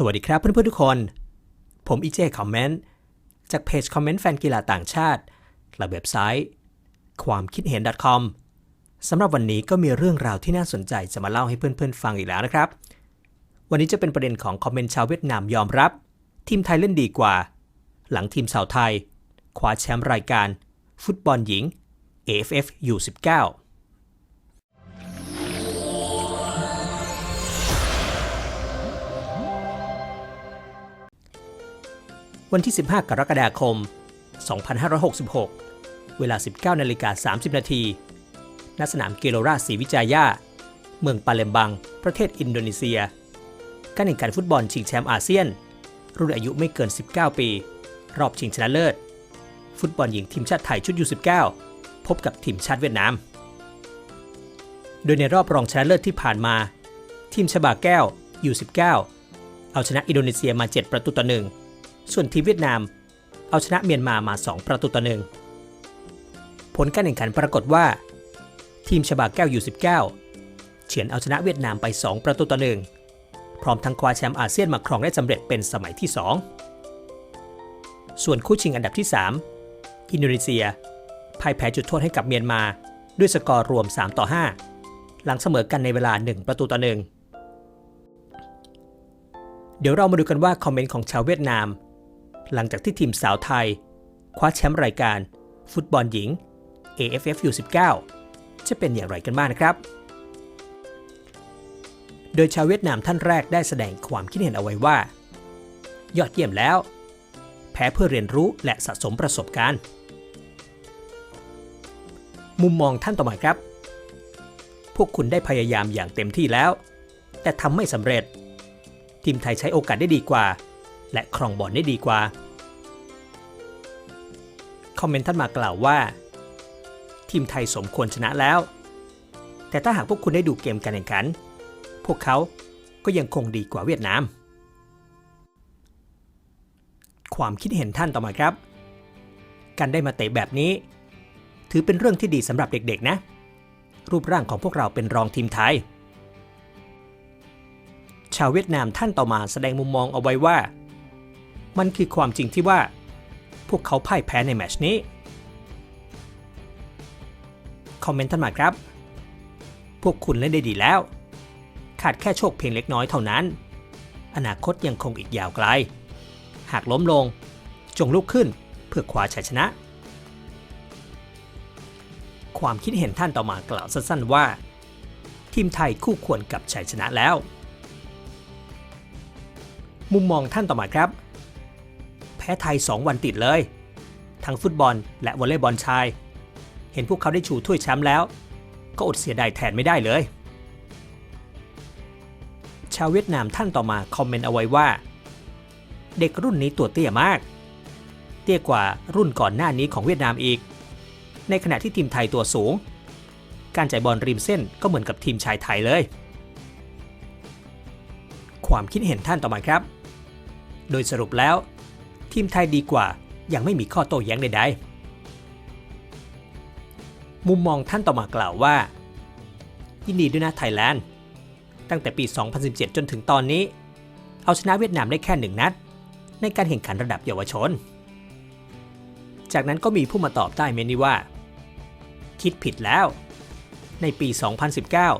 สวัสดีครับเพื่อนๆทุกคน ผมอีเจคอมเมนต์จากเพจคอมเมนต์แฟนกีฬาต่างชาติและเว็บไซต์ ความคิดเห็น .com สำหรับวันนี้ก็มีเรื่องราวที่น่าสนใจจะมาเล่าให้เพื่อนๆฟังอีกแล้วนะครับ วันนี้จะเป็นประเด็นของคอมเมนต์ชาวเวียดนามยอมรับ ทีมไทยเล่นดีกว่า หลังทีมสาวไทยคว้าแชมป์รายการ ฟุตบอลหญิง AFF U19 วันที่ 15 กรกฎาคม 2566 เวลา 19นาฬิกา30 นาที ณ สนามเกโลราศรีวิจายา เมืองปาเลมบัง ประเทศอินโดนีเซีย การแข่งขันฟุตบอลชิงแชมป์อาเซียน รุ่นอายุไม่เกิน 19 ปี รอบชิงชนะเลิศ ฟุตบอลหญิงทีมชาติไทยชุด U19 พบกับทีมชาติเวียดนาม โดยในรอบรองชนะเลิศที่ผ่านมา ทีมชบาแก้ว U19 เอาชนะอินโดนีเซียมา 7 ประตูต่อหนึ่ง ส่วนทีมเวียดนาม เอาชนะเมียนมามา 2 ประตูต่อหนึ่งผลการแข่งขันปรากฏว่า ทีมชบาแก้ว U19 เฉือนเอาชนะเวียดนามไป 2 ประตูต่อหนึ่งพร้อมทั้งคว้าแชมป์อาเซียนมาครองได้สำเร็จเป็นสมัยที่ 2 ส่วนคู่ชิงอันดับที่ 3 อินโดนีเซียพ่ายแพ้จุดโทษให้กับเมียนมา ด้วยสกอร์รวม 3 ต่อ 5 หลังเสมอกันในเวลา 1 ประตูต่อหนึ่งเดี๋ยวเรามาดูกันว่าคอมเมนต์ของชาวเวียดนาม หลังจากที่ทีมสาวไทย คว้าแชมป์รายการ ฟุตบอลหญิง AFF U19 จะเป็นอย่างไรกันบ้างนะครับ โดยชาวเวียดนามท่านแรกได้แสดงความคิดเห็นเอาไว้ว่า ยอดเยี่ยมแล้ว แพ้เพื่อเรียนรู้และสะสมประสบการณ์ มุมมองท่านต่อมาครับ พวกคุณได้พยายามอย่างเต็มที่แล้ว แต่ทำไม่สำเร็จ ทีมไทยใช้โอกาสได้ดีกว่า และครองบอลได้ดีกว่า คอมเมนต์ท่านมากล่าวว่า ทีมไทยสมควรชนะแล้ว แต่ถ้าหากพวกคุณได้ดูเกมการแข่งขัน พวกเขาก็ยังคงดีกว่าเวียดนาม ความคิดเห็นท่านต่อมาครับ การได้มาเตะแบบนี้ ถือเป็นเรื่องที่ดีสำหรับเด็กๆนะ รูปร่างของพวกเราเป็นรองทีมไทยชาวเวียดนามท่านต่อมาแสดงมุมมองเอาไว้ว่า มันคือความจริงที่ว่า พวกเขาพ่ายแพ้ในแมชนี้ คอมเมนต์ท่านมาครับ พวกคุณเล่นได้ดีแล้ว ขาดแค่โชคเพียงเล็กน้อยเท่านั้น อนาคตยังคงอีกยาวไกล หากล้มลง จงลุกขึ้นเพื่อคว้าชัยชนะ ความคิดเห็นท่านต่อมากล่าวสั้นๆว่า ทีมไทยคู่ควรกับชัยชนะแล้ว มุมมองท่านต่อมาครับ พ้ไทย 2 วันติดเลย ทั้งฟุตบอลและวอลเลย์บอลชาย เห็นพวกเขาได้ชูถ้วยแชมป์แล้ว ก็อดเสียดายแทนไม่ได้เลย ชาวเวียดนามท่านต่อมาคอมเมนต์เอาไว้ว่า เด็กรุ่นนี้ตัวเตี้ยมาก เตี้ยกว่ารุ่นก่อนหน้านี้ของเวียดนามอีก ในขณะที่ทีมไทยตัวสูง การจ่ายบอลริมเส้นก็เหมือนกับทีมชายไทยเลย ความคิดเห็นท่านต่อมาครับ โดยสรุปแล้ว ทีมไทยดีกว่า ยังไม่มีข้อโต้แย้งใดๆ มุมมองท่านต่อมากล่าวว่า ยินดีด้วยนะไทยแลนด์ ตั้งแต่ปี 2017 จนถึงตอนนี้ เอาชนะเวียดนามได้แค่หนึ่งนัด ในการแข่งขันระดับเยาวชน จากนั้นก็มีผู้มาตอบใต้เมนี้ว่า คิดผิดแล้ว ในปี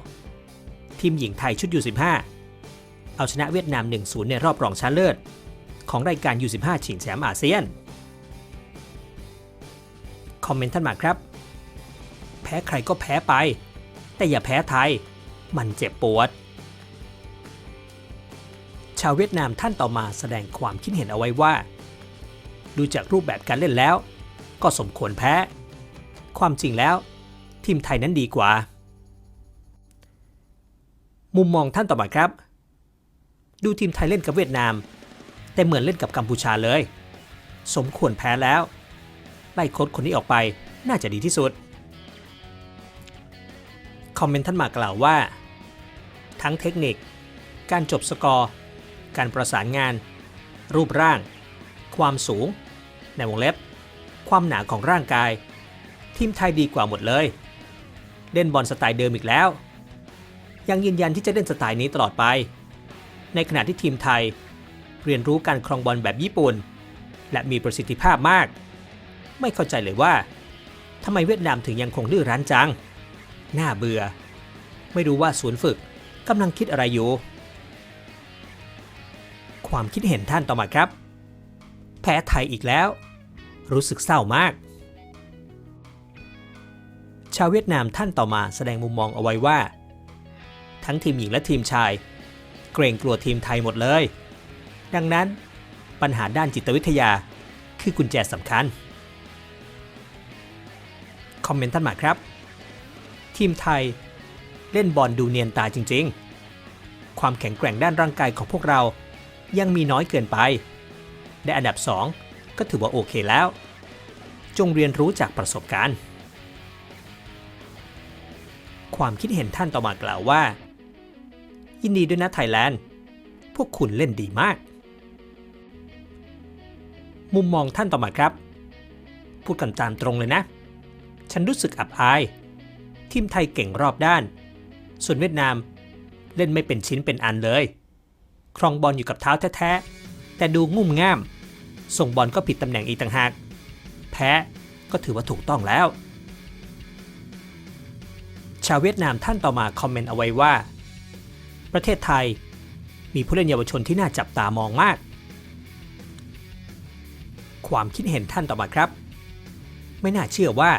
2019 ทีมหญิงไทยชุด U15 เอาชนะเวียดนาม 1-0 ในรอบรองชนะเลิศ ของรายการ U15 ชิงแชมป์อาเซียน คอมเมนต์ท่านมาครับ แพ้ใครก็แพ้ไป แต่อย่าแพ้ไทย มันเจ็บปวด ชาวเวียดนามท่านต่อมาแสดงความคิดเห็นเอาไว้ว่า ดูจากรูปแบบการเล่นแล้ว ก็สมควรแพ้ ความจริงแล้ว ทีมไทยนั้นดีกว่า มุมมองท่านต่อมาครับดูทีมไทยเล่นกับเวียดนาม แต่เหมือนเล่นกับกัมพูชาเลย สมควรแพ้แล้ว ไล่โค้ชคนนี้ออกไปน่าจะดีที่สุด คอมเมนต์ท่านมากล่าวว่า ทั้งเทคนิค การจบสกอร์ การประสานงาน รูปร่าง ความสูง ในวงเล็บ ความหนาของร่างกาย ทีมไทยดีกว่าหมดเลย เล่นบอลสไตล์เดิมอีกแล้ว ยังยืนยันที่จะเล่นสไตล์นี้ตลอดไป ในขณะที่ทีมไทย เรียนรู้การครองบอลแบบญี่ปุ่น และมีประสิทธิภาพมาก ไม่เข้าใจเลยว่าทำไมเวียดนามถึงยังคงดื้อรั้นจัง น่าเบื่อ ไม่รู้ว่าศูนย์ฝึกกำลังคิดอะไรอยู่ ความคิดเห็นท่านต่อมาครับ แพ้ไทยอีกแล้ว รู้สึกเศร้ามาก ชาวเวียดนามท่านต่อมาแสดงมุมมองเอาไว้ว่า ทั้งทีมหญิงและทีมชาย เกรงกลัวทีมไทยหมดเลย ดังนั้นปัญหาด้านจิตวิทยาคือกุญแจสำคัญ คอมเมนต์ท่านมาครับ ทีมไทยเล่นบอลดูเนียนตาจริงๆ ความแข็งแกร่งด้านร่างกายของพวกเรายังมีน้อยเกินไปและอันดับ 2 ก็ถือว่าโอเคแล้ว จงเรียนรู้จากประสบการณ์ ความคิดเห็นท่านต่อมากล่าวว่า ยินดีด้วยนะไทยแลนด์ พวกคุณเล่นดีมาก มุมมองท่านต่อมาครับ พูดกันตามตรงเลยนะ ฉันรู้สึกอับอาย ทีมไทยเก่งรอบด้าน ส่วนเวียดนามเล่นไม่เป็นชิ้นเป็นอันเลย ครองบอลอยู่กับเท้าแท้ๆ แต่ดูงุ่มง่าม ส่งบอลก็ผิดตำแหน่งอีกต่างหาก แพ้ก็ถือว่าถูกต้องแล้ว ชาวเวียดนามท่านต่อมาคอมเมนต์เอาไว้ว่า ประเทศไทยมีผู้เล่นเยาวชนที่น่าจับตามองมาก ความคิดเห็นท่านต่อมาครับ ไม่น่าเชื่อว่า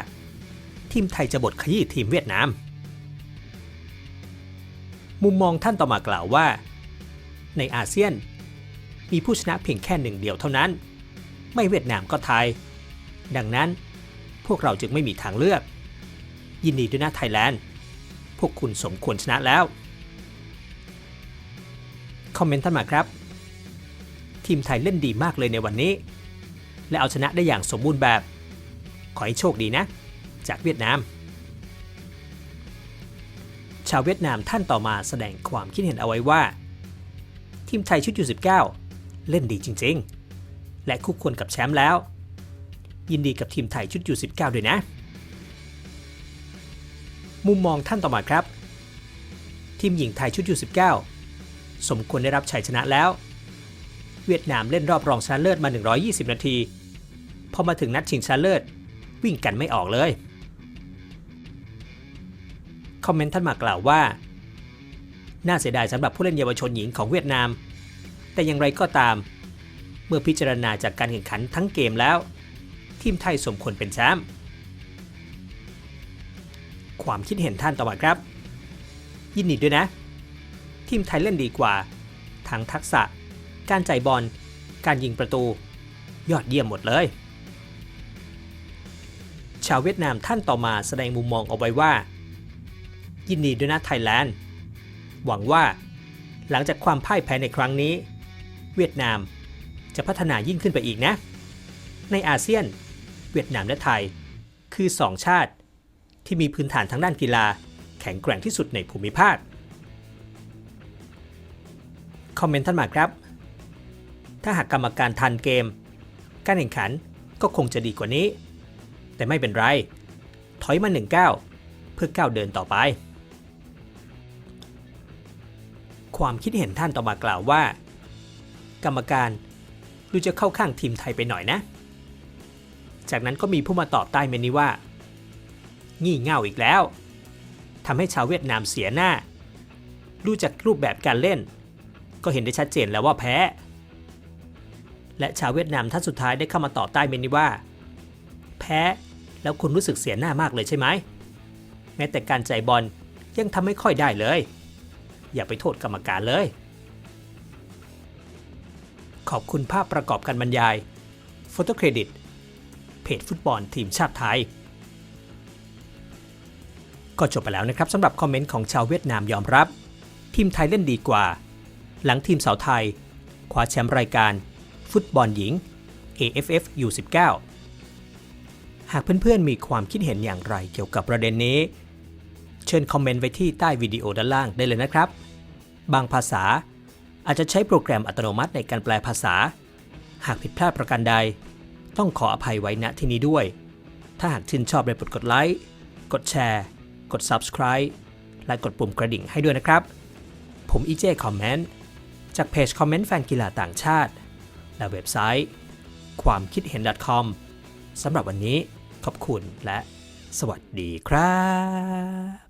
ทีมไทยจะบดขยี้ทีมเวียดนาม มุมมองท่านต่อมากล่าวว่า ในอาเซียน มีผู้ชนะเพียงแค่หนึ่งเดียวเท่านั้น ไม่เวียดนามก็ไทย ดังนั้นพวกเราจึงไม่มีทางเลือก ยินดีด้วยนะไทยแลนด์ พวกคุณสมควรชนะแล้ว คอมเมนต์ท่านมาครับ ทีมไทยเล่นดีมากเลยในวันนี้ และเอาชนะได้อย่างสมบูรณ์แบบ ขอให้โชคดีนะ จากเวียดนาม ชาวเวียดนามท่านต่อมาแสดงความคิดเห็นเอาไว้ว่า ทีมไทยชุดยู19 เล่นดีจริงๆ และคู่ควรกับแชมป์แล้ว ยินดีกับทีมไทยชุดยู19ด้วยนะ มุมมองท่านต่อมาครับ ทีมหญิงไทยชุดยู19 สมควรได้รับชัยชนะแล้วเวียดนามเล่นรอบรองชนะเลิศมา 120 นาที พอมาถึงนัดชิงชนะเลิศ วิ่งกันไม่ออกเลย คอมเมนต์ท่านมากล่าวว่า น่าเสียดายสำหรับผู้เล่นเยาวชนหญิงของเวียดนาม แต่อย่างไรก็ตาม เมื่อพิจารณาจากการแข่งขันทั้งเกมแล้ว ทีมไทยสมควรเป็นแชมป์ความคิดเห็นท่านต่อมาครับ ยินดีด้วยนะ ทีมไทยเล่นดีกว่า ทั้งทักษะ การจ่ายบอล การยิงประตู ยอดเยี่ยมหมดเลย ชาวเวียดนามท่านต่อมาแสดงมุมมองเอาไว้ว่า ยินดีด้วยนะไทยแลนด์ หวังว่า หลังจากความพ่ายแพ้ในครั้งนี้ เวียดนามจะพัฒนายิ่งขึ้นไปอีกนะ ในอาเซียน เวียดนามและไทย คือ2ชาติที่มีพื้นฐานทางด้านกีฬา แข็งแกร่งที่สุดในภูมิภาค คอมเมนต์ท่านมาครับ ถ้าหากกรรมการทันเกม การแข่งขันก็คงจะดีกว่านี้ แต่ไม่เป็นไร ถอยมาหนึ่งก้าวเพื่อก้าวเดินต่อไป ความคิดเห็นท่านต่อมากล่าวว่า กรรมการดูจะเข้าข้างทีมไทยไปหน่อยนะ จากนั้นก็มีผู้มาตอบใต้เมนี้ว่า งี่เง่าอีกแล้วทำให้ชาวเวียดนามเสียหน้า ดูจากรูปแบบการเล่น ก็เห็นได้ชัดเจนแล้วว่าแพ้ และชาวเวียดนามท่านสุดท้ายได้เข้ามาตอบใต้เมนนี้ว่า แพ้ แล้วคุณรู้สึกเสียหน้ามากเลยใช่ไหมแม้แต่การใจบอลยังทำไม่ค่อยได้เลย อย่าไปโทษกรรมการเลย ขอบคุณภาพประกอบการบรรยายโฟโต้เครดิตเพจฟุตบอลทีมชาติไทย ก็จบไปแล้วนะครับสำหรับคอมเมนต์ของชาวเวียดนามยอมรับ ทีมไทยเล่นดีกว่า หลังทีมสาวไทยคว้าแชมป์รายการ ฟุตบอลหญิง AFF U19 หากเพื่อนๆมีความคิดเห็นอย่างไรเกี่ยวกับประเด็นนี้ เชิญคอมเมนต์ไว้ที่ใต้วิดีโอด้านล่างได้เลยนะครับ บางภาษาอาจจะใช้โปรแกรมอัตโนมัติในการแปลภาษา หากผิดพลาดประการใด ต้องขออภัยไว้ณที่นี้ด้วย ถ้าหากชื่นชอบได้โปรดกดไลค์ กดแชร์ กด subscribe และกดปุ่มกระดิ่งให้ด้วยนะครับ ผมอีเจคอมเมนต์จากเพจคอมเมนต์แฟนกีฬาต่างชาติ และเว็บไซต์ ความคิดเห็น .com สำหรับวันนี้ ขอบคุณและสวัสดีครับ